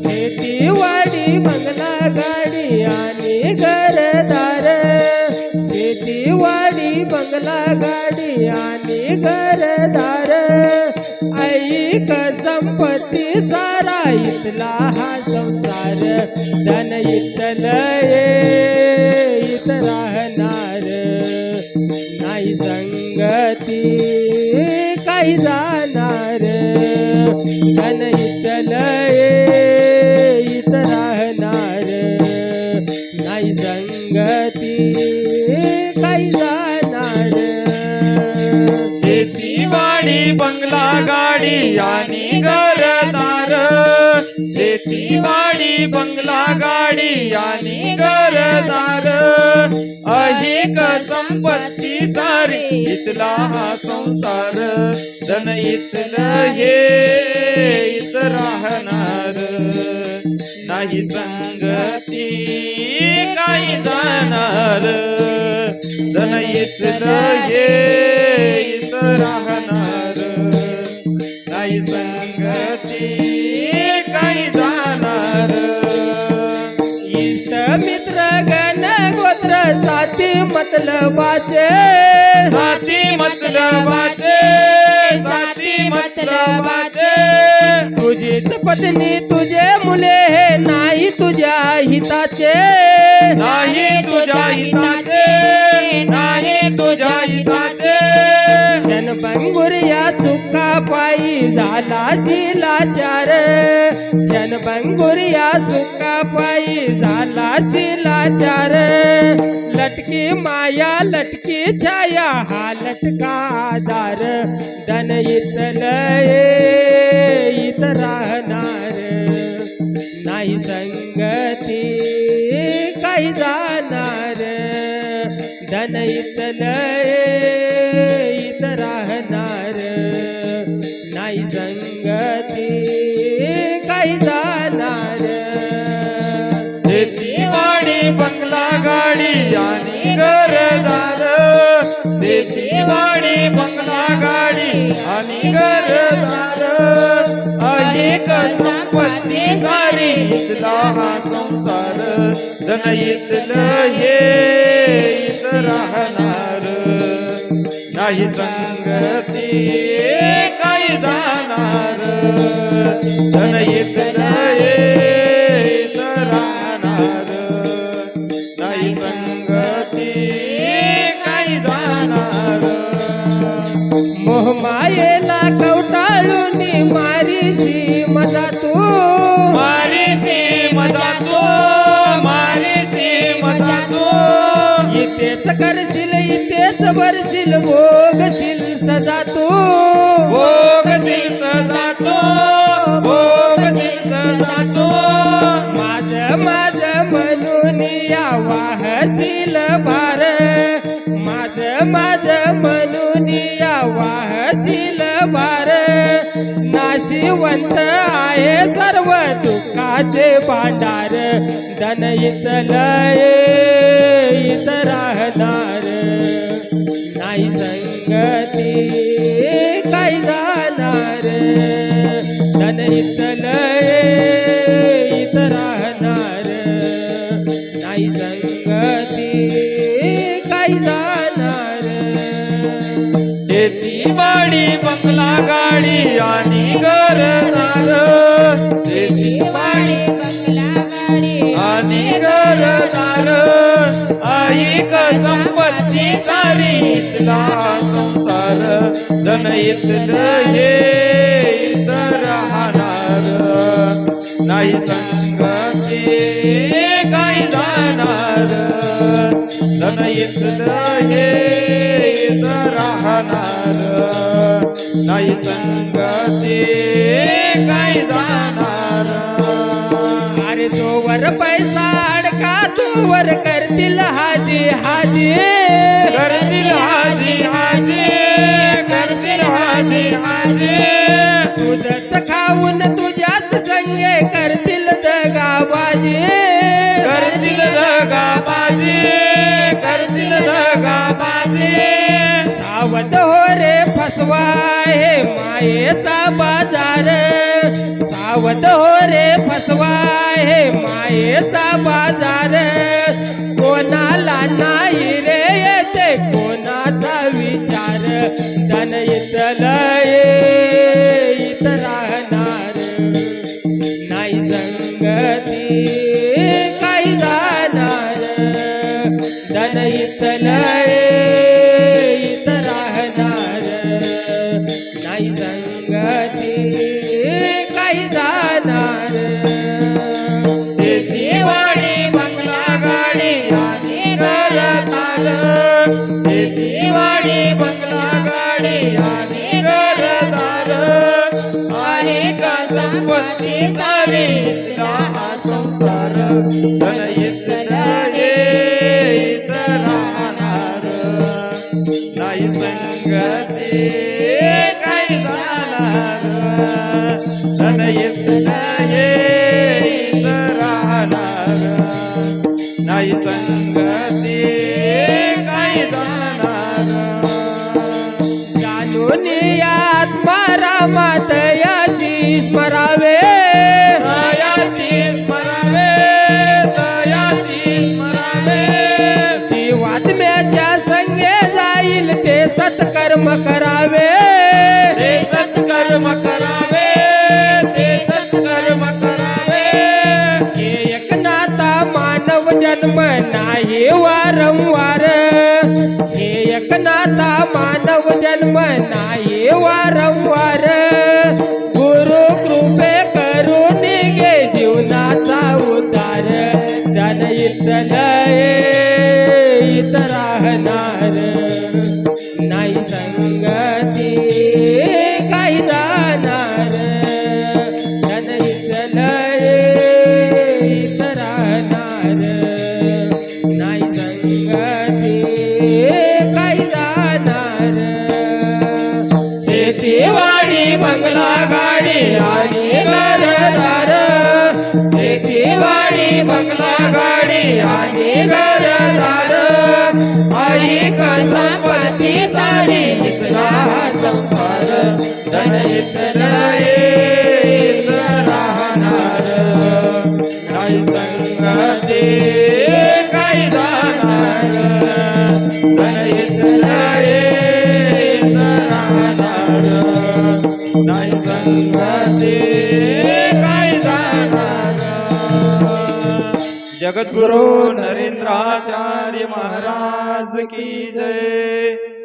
शेती वाडी बंगला गाडी आणि घरदार. शेती वाडी बंगला गाडी आणि घरदार. ऐक संपत्ती सारा इथला हा संसार. धन इथल इथ राहणार. नाही संगती काही जाणार. धन काही जाणार शेतीवाडी बंगला गाडी आणि घरदार. शेतीवाडी बंगला गाडी आणि घरदार. अहिक संपत्ती सारी इथला हा संसार. धन इथलं हे इथ राहणार. नाही संग धन इथलं हे इथ राहणार नाही संगती काही जाणार इष्ट मित्र गण गोत्र साथी मतलबाचे साथी मतलबाचे साथी मतलबाचे तुझीच पत्नी तुझे मुले हे नाही तुझ्या हिताचे। नाही तुझ्या हिताचे। नाही तुझ्या जनभंगुर या सुखा पायी झाला शिलाचार जनभंगुर या सुखा पायी झाला शिलाचार लटकी माया लटकी छाया हा लटका आधार. धन इथल इत राहणार. नाही संगती काही जा धन इथल इथ राहणार नाही संगती काही जाणार. शेतीवाडी बंगला गाडी आणि घरदार. शेतीवाडी बंगला गाडी आणि घरदार. अनेक संपत्ती सारी इथला हा संसार. धन इथलं हे राहणार नाही संगती काही जाणार. करशील इथेच भरशील भोगशील सजा तू. भोगतील सदा तू भोगतील सदा तू. माझ माझ म्हणून या वाहशील भार. माझ माझ म्हणून या वाहशील भार. नाशिवंत आहे सर्व दुःखाचे भांडार. धन इथल इथ राहणार नाही संगती काय जाणार? धन इथल इत राहणार. नाही संगती काय जाणार? शेती वाडी बंगला गाडी आणि घरदार ऐक संपत्ती सारी इथला संसार धन इथलं हे राहणार नाही संगती काय जाणार. धन इथलं हे इथ राहणार नाही संगती तोवर करतील हाजी हाजी. करतील हाजी हाजी करतील हाजी हाजी. तुझच खाऊन तुझ्याच संगे करतील दगाबाजी. करतील दगा बाजी करतील दगा बाजी सावध हो रे फसवा हे मायेचा बाजार. धावत हो रे फसवा हे मायेचा बाजार. कोणाला नाही रे येते कोणाचा विचार. धन इतल इथं राहणार. नाही संगती काही जाणार. धन इतल इथं राहणार. नाही संगती काही जाणार. शेतीवाडी बंगला गाडी आणि घरदार शेतीवाडी बंगला गाडी आणि घरदार आहे का संपत्ती सारी संसार आत्मारामात याची स्मरावे दयाची स्मरावे दयाची स्मरावे संगे जाईल ते सत्कर्म करावे। ते सत्कर्म करावे ते सत्कर्म करावे। हे एकनाथा मानव जन्म नाही वारंवार। हे एकनाथा मानव जन्म नाही वारंवार। शेतीवाडी बंगला गाडी आणि घरदार. शेतीवाडी बंगला गाडी आणि घरदार. आई का संपत्ती सारी इथला संसार. धन राहणार नाही संगती जाणार जगद्गुरु नरेंद्राचार्य महाराज की जय।